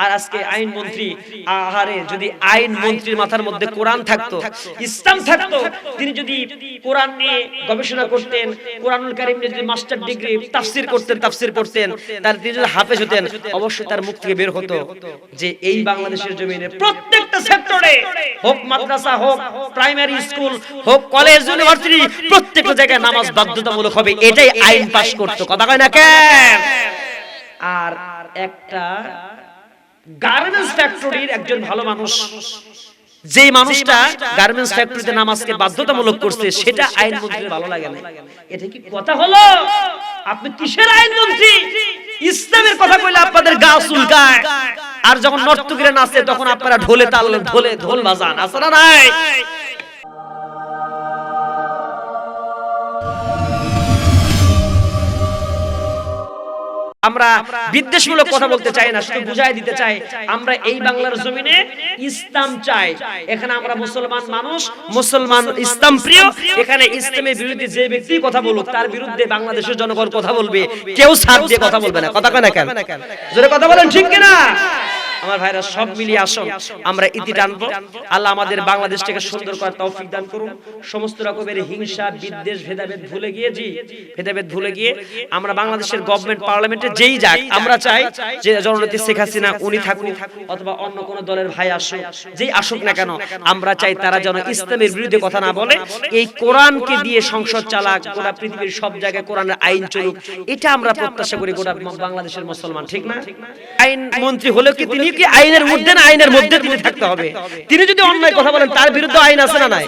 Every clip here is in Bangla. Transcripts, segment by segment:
আর আজকে আইন মন্ত্রী আহারে যদি আইন মন্ত্রীর মাথার মধ্যে কোরআন থাকতো ইসলাম থাকতো তিনি যদি কোরআন নিয়ে গবেষণা করতেন কোরআনুল কারিম নিয়ে যদি মাস্টার ডিগ্রি তাফসির করতেন তাফসির করতেন তার তিনি যদি হাফেজ হতেন অবশ্যই তার মুখ থেকে বের হতো যে এই বাংলাদেশের জমিনে প্রত্যেকটা সেক্টরে হোক মাদ্রাসা হোক প্রাইমারি স্কুল হোক কলেজ ইউনিভার্সিটি প্রত্যেকটা জায়গায় নামাজ বাধ্যতামূলক হবে এটাই আইন পাশ করতো কথা কয় না কেন? আর একটা গার্মেন্টস ফ্যাক্টরির একজন ভালো মানুষ। যে মানুষটা গার্মেন্টস ফ্যাক্টরিতে নামাজকে বাধ্যতামূলক করছে সেটা আইন মন্ত্রীর ভালো লাগে না। এটা কি কথা হলো? আপনি কিসের আইন মন্ত্রী ইসলামের কথা কইলে আপনাদের গা চুলকায়। আর যখন নর্তকীরা নাচে তখন আপনারা ঢোলে তাল ঢোলে ঢোল বাজান। আছে না নাই? আমরা বিদ্বেষমূলক কথা বলতে চাই না শুধু বুঝাই দিতে চাই আমরা এই বাংলার জমিনে ইসলাম চাই। এখানে আমরা মুসলমান মানুষ মুসলমান ইসলাম প্রিয়। এখানে ইসলামের বিরুদ্ধে যে ব্যক্তি কথা বলুক তার বিরুদ্ধে বাংলাদেশের জনগণ কথা বলবে। কেউ সাথ দিয়ে কথা বলবে না। কথা কেন? না কেন? জোরে কথা বলেন ঠিক কিনা? আমার ভাইরা সব মিলিয়ে আসুন আমরা ইতি টানবো। আল্লাহ আমাদের বাংলাদেশটাকে সুন্দর করার তৌফিক দান করুন। সমস্ত রকমের হিংসা বিদ্বেষ ভেদাভেদ ভুলে গিয়ে জি ভেদাভেদ ভুলে গিয়ে আমরা বাংলাদেশের গভর্নমেন্ট পার্লামেন্টে যেই যাক আমরা চাই যে জননেত্রী শেখ হাসিনা উনি থাকুক অথবা অন্য কোন দলের ভাই আসুক যেই আসুক না কেন আমরা চাই তারা যেন ইসলামের বিরুদ্ধে কথা না বলে এই কোরআনকে দিয়ে সংসদ চালাক গোটা পৃথিবীর সব জায়গায় কোরআনের আইন চলুক। এটা আমরা প্রত্যাশা করি গোটা বাংলাদেশের মুসলমান ঠিক না আইন মন্ত্রী হলেও কি তিনি কি আইনের মধ্যে না আইনের মধ্যে তিনি থাকতে হবে? তিনি যদি অন্যায় কথা বলেন, তার বিরুদ্ধে আইন আছে না নাই?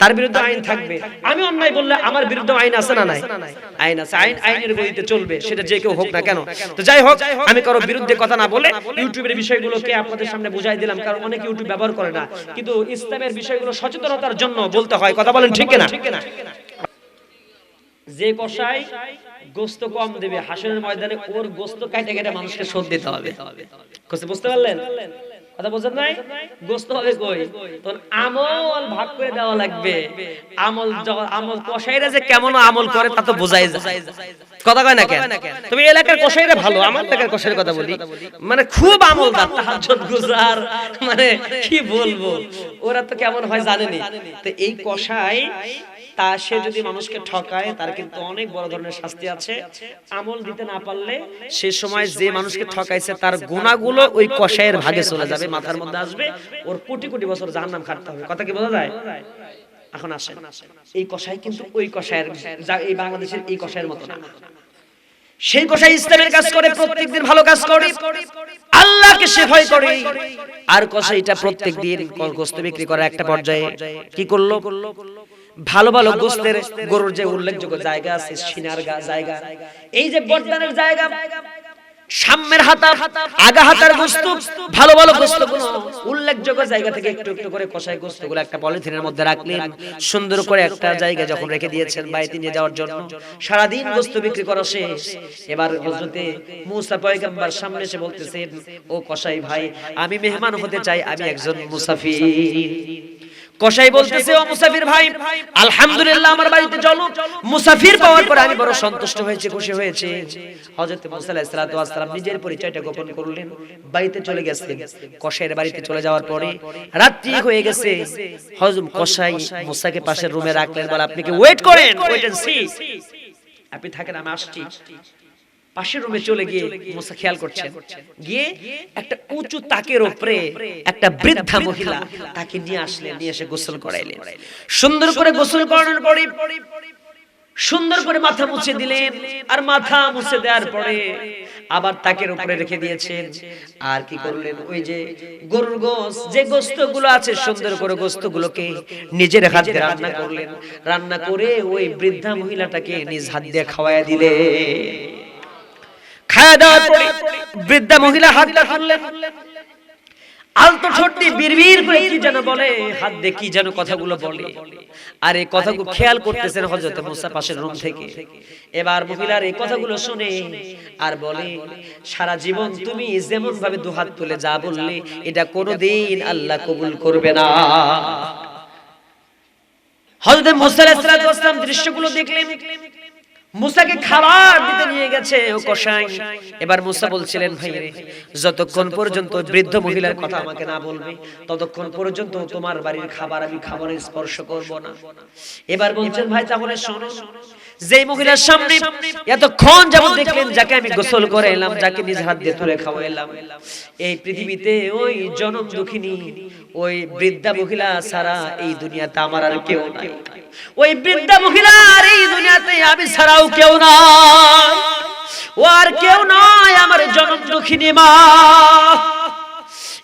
তার বিরুদ্ধে আইন থাকবে। আমি অন্যায় বললে আমার বিরুদ্ধে আইন আছে না নাই? আইন আছে। আইন, আইনের গতিতে চলবে, সেটা যে কেউ হোক না কেন। তো যাই হোক, আমি কারও বিরুদ্ধে কথা না বলে ইউটিউবের বিষয়গুলোকে আপনাদের সামনে বুঝাই দিলাম, কারণ অনেকে ইউটিউব ব্যবহার করে না। কিন্তু ইসলামের বিষয়গুলো সচেতনতার জন্য বলতে হয়। কথা বলেন ঠিক না যে কষাই গোস্ত কম দেবে হাসনের ময়দানে ওর গোস্ত কাটে কেটে মানুষকে শোধ দিতে হবে। বুঝতে পারলেন? কথা আমল আমল আমল আমল কয় ভালো, আমার কথা বলি। মানে খুব তাহাজ্জুদ গুজার মানে কি বলব? ওরা তো কেমন হয় জানেনি। তো এই কষাই তা সে যদি মানুষকে ঠকায় তার কিন্তু অনেক বড় ধরনের শাস্তি আছে। আমল দিতে না পারলে সে সময় যে মানুষকে ঠকাইছে তার গুণাগুলো ওই কষায়ের ভাগে চলে যাবে মাথার মধ্যে আসবে ওর কোটি কোটি বছর জাহান্নাম খাটতে হবে। কথা কি বোঝা যায়? এখন আসেন। এই কষাই কিন্তু ওই কষায়ের এই বাংলাদেশের এই কষায়ের মতো না। সেই কষাই ইসলামের কাজ করে প্রত্যেকদিন ভালো কাজ করে আল্লাহকে সে ভয় করে। আর কষাইটা প্রত্যেক দিন গোস্ত বিক্রি করে একটা পর্যায়ে কি করল করল? ভালো ভালো গোস্তের গরুর যে উল্লেখযোগ্য জায়গা আছে সিনার জায়গা। এই যে বর্তমানের জায়গা সামনের হাতা আগা হাতার গোস্ত ভালো ভালো গোস্ত উল্লেখযোগ্য জায়গা থেকে একটু একটু করে কষাই গোস্তগুলো একটা পলিথিনের মধ্যে রাখলেন সুন্দর করে একটা জায়গা যখন রেখে দিয়েছেন বাড়িতে নিয়ে যাওয়ার জন্য সারাদিন গোস্ত বিক্রি করা শেষ। এবার হজরতে মুসা পয়গম্বর সামনে এসে বলতেছেন ও কসাই ভাই আমি মেহমান হতে চাই আমি একজন মুসাফির। কসাই বলতেছে, ও মুসাফির ভাই, আলহামদুলিল্লাহ আমার বাড়িতে চলো। মুসাফির পাওয়ার পরে আমি বড় সন্তুষ্ট হয়েছে, খুশি হয়েছে। হযরত মুসা আলাইহিস সালাতু ওয়াস সালাম নিজের পরিচয়টা গোপন করলেন, বাড়িতে চলে গেছেন। কসাইয়ের বাড়িতে চলে যাওয়ার পরে রাত্রি হয়ে গেছে। হযরত কসাই মুসাকে পাশের রুমে রাখলেন, বলে, আপনি কি ওয়েট করেন? ওয়েট এন্ড সি আপনি থাকেন, আমি আসছি। পাশের রুমে চলে গিয়ে মুসা খেয়াল করছেন। গিয়ে একটা উঁচু তাকের উপরে একটা বৃদ্ধা মহিলা তাকে নিয়ে আসলেন নিয়ে এসে গোসল করাইলেন। সুন্দর করে গোসল করানোর পরে সুন্দর করে মাথা মুছে দিলেন আর মাথা মুছে দেওয়ার পরে আবার তাকের উপরে রেখে দিয়েছেন। আর কি করলেন? ওই যে গরুর গোস যে গোস্তগুলো আছে সুন্দর করে গোস্ত গুলোকে নিজের হাত দিয়ে রান্না করলেন। রান্না করে ওই বৃদ্ধা মহিলাটাকে নিজ হাত দিয়ে খাওয়াইয়া দিলে খাওয়া দেওয়ার পরে বৃদ্ধা মহিলা খুললেন। আলতো বিড়বিড় করে কি যেন বলে, হাত দিয়ে কি যেন কথাগুলো বলে। আর এই কথাগুলো খেয়াল করতেছেন মুসা পাশের রুম থেকে। এবার মহিলার এই কথাগুলো শুনে আর বলে, সারা জীবন তুমি যেমন ভাবে দুহাত তুলে যা বললে, এটা কোনোদিন আল্লাহ কবুল করবে না। হযরত মুসা আলাইহিস সালাম দৃশ্যগুলো দেখলেন। মুসাকে খাবার দিতে নিয়ে গেছে ও কসাই। এবার মুসা বলছিলেন, ভাই যতক্ষণ পর্যন্ত বৃদ্ধ মহিলার কথা আমাকে না বলবে, ততক্ষণ পর্যন্ত তোমার বাড়ির খাবার আমি খাবারে স্পর্শ করব না। এবার বলছেন, ভাই, তাহলে শোনো, যেই মহিলার সামনে এতক্ষণ যেমন দেখলেন যাকে আমি গোসল করে এলাম, যাকে নিজ হাত দিয়ে তুলে খাওয়াইলাম, এই পৃথিবীতে ওই জনম দুঃখিনী, ওই বৃদ্ধা মহিলা ছাড়া এই দুনিয়াতে আমার আর কেউ নাই। ওই বৃদ্ধা মহিলার এই দুনিয়াতে আমি ছাড়াও কেউ না ও আর কেউ নয় আমার জনম দুঃখিনী মা।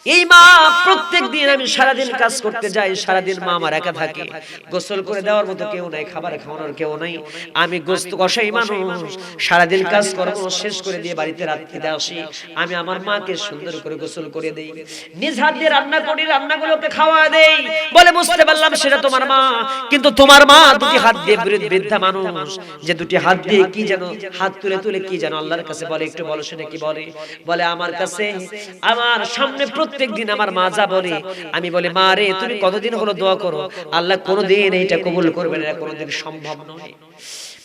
এই মা প্রত্যেক দিন আমি সারাদিন কাজ করতে যাই, সারাদিন মা আমার একা থাকে। গোসল করে দেওয়ার মতো কেউ নাই, খাবার খাওয়ানোর কেউ নাই। আমি গোস্ত কষাই মানুষ, সারাদিন কাজ করব শেষ করে দিয়ে বাড়িতে রাত্রিতে আসি। আমি আমার মাকে সুন্দর করে গোসল করে দেই। নিজ হাত দিয়ে রান্না করি, রান্নাগুলোকে খাওয়া দেই। বলে, বুঝতে পারলাম সেটা তোমার মা, কিন্তু তোমার মা দুটি হাত দিয়ে বৃদ্ধ- মানুষ। যে দুটি হাত দিয়ে কি যেন, হাত তুলে তুলে কি যেন আল্লাহর কাছে বলে, একটু বলো সেটা কি বলে? বলে, আমার কাছে, আমার সামনে প্রত্যেক দিন আমার মা যা বলে, আমি বলে, মা রে, তুমি কতদিন হলো দোয়া করো? আল্লাহ কোনোদিন এইটা কবুল করবে না কোনোদিন সম্ভব নয়।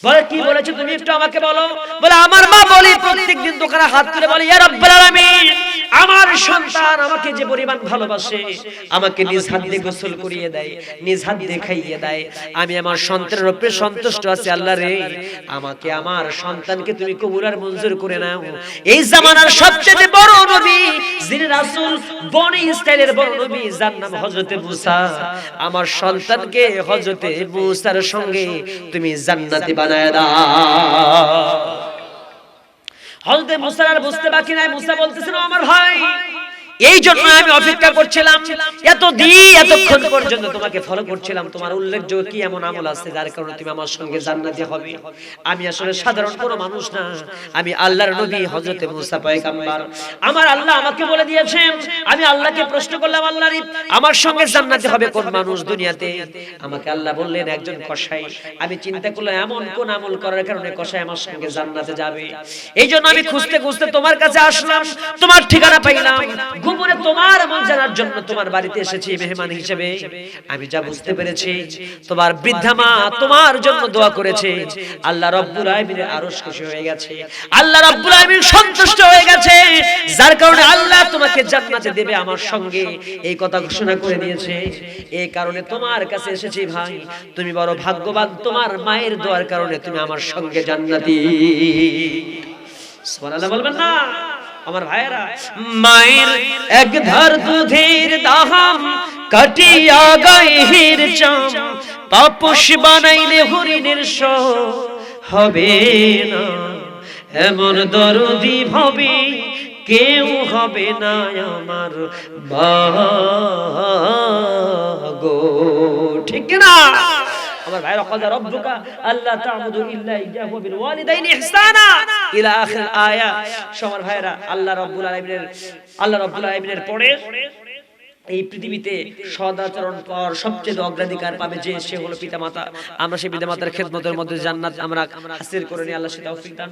বলে কি বলেছ তুমি একটু আমাকে বলো? বলে, আমার মা বলি, প্রত্যেকদিন দোকানে হাত তুলে বলে, ইয়া রাব্বাল আলামিন, আমার সন্তান আমাকে যে পরিমাণ ভালোবাসে, আমাকে নিজ হাত দিয়ে গোসল করিয়ে দেয়, নিজ হাত দিয়ে খাইয়ে দেয়। আমি আমার সন্তানের উপরে সন্তুষ্ট আছি, আল্লাহ রে। আমাকে আমার সন্তানকে তুমি কবুল আর মঞ্জুর করে নাও। এই জামানার সবচেয়ে বড় নবী যিনি রাসূল বনি ইসরাইলের বড় নবী, যার নাম হযরতে মুসা। আমার সন্তানকে হযরতে মুসার সঙ্গে তুমি জান্নাতে বানায় দাও হযরতে মুসা আর বুঝতে বাকি নাই। মুসা বলতেছেন "ও আমার ভাই। এই জন্য আমি অপেক্ষা করছিলাম এত দিন এতক্ষণ পর্যন্ত তোমাকে ফলো করছিলাম। তোমার উল্লেখযোগ্য কি এমন আমল আছে যার কারণে তুমি আমার সঙ্গে জান্নাতি হবে? আমি আসলে সাধারণ কোনো মানুষ না। আমি আল্লাহর নবী হযরতে মুসা পয়গম্বর। আমার আল্লাহ আমাকে বলে দিয়েছেন আমি আল্লাহকে প্রশ্ন করলাম আল্লাহর আমার সঙ্গে জান্নাতি হবে কোন মানুষ দুনিয়াতে? আমাকে আল্লাহ বললেন একজন কসাই। আমি চিন্তা করলাম এমন কোন আমল করার কারণে কসাই আমার সঙ্গে জান্নাতে যাবে? এই জন্য আমি খুঁজতে খুঁজতে তোমার কাছে আসলাম তোমার ঠিকানা পাইলাম। গোপনে তোমার আমল জানার জন্য তোমার বাড়িতে এসেছি, মেহমান হিসেবে। আমি যা বুঝতে পেরেছি, তোমার বৃদ্ধা মা তোমার জন্য দোয়া করেছে। আল্লাহ রব্বুল আলামিনের আরশ খুশি হয়ে গেছে। আল্লাহ রব্বুল আলামিন সন্তুষ্ট হয়ে গেছে। যার কারণে আল্লাহ তোমাকে জান্নাতে দেবে আমার সঙ্গে। এই কথা ঘোষণা করে দিয়েছে। এই কারণে তোমার কাছে এসেছি ভাই। তুমি বড় ভাগ্যবান, তোমার মায়ের দোয়ার কারণে তুমি আমার সঙ্গে জান্নাতি। সুবহানাল্লাহ বলবেন না। আমার ভাইয়েরা মায়ের এক ধার দুধের দাহাম কাটিয়া গায়ের চাম। তাপস বানাইলে হরিণের স হবে না। এমন দরদি ভাবে কেউ হবে না আমার গো ঠিক না আমার ভাইরা কদা রব্বুকা আল্লাহ তা'বুদু ইল্লা ইয়্যাহু বিল ওয়ালিদাইনি ইহসানা। ইলা আখির আয়া। সবার ভাইরা আল্লাহ রব্বুল আলামিনের আল্লাহ রব্বুল আলামিনের পরে এই পৃথিবীতে সদাচরণ পর সবচেয়ে অগ্রাধিকার পাবে যে সে হলো পিতামাতা। আমরা সেই পিতামাতার খেদমতের মধ্যে জান্নাত আমরা হাসিল করে নিয়ে আল্লাহ সেটা তৌফিক দান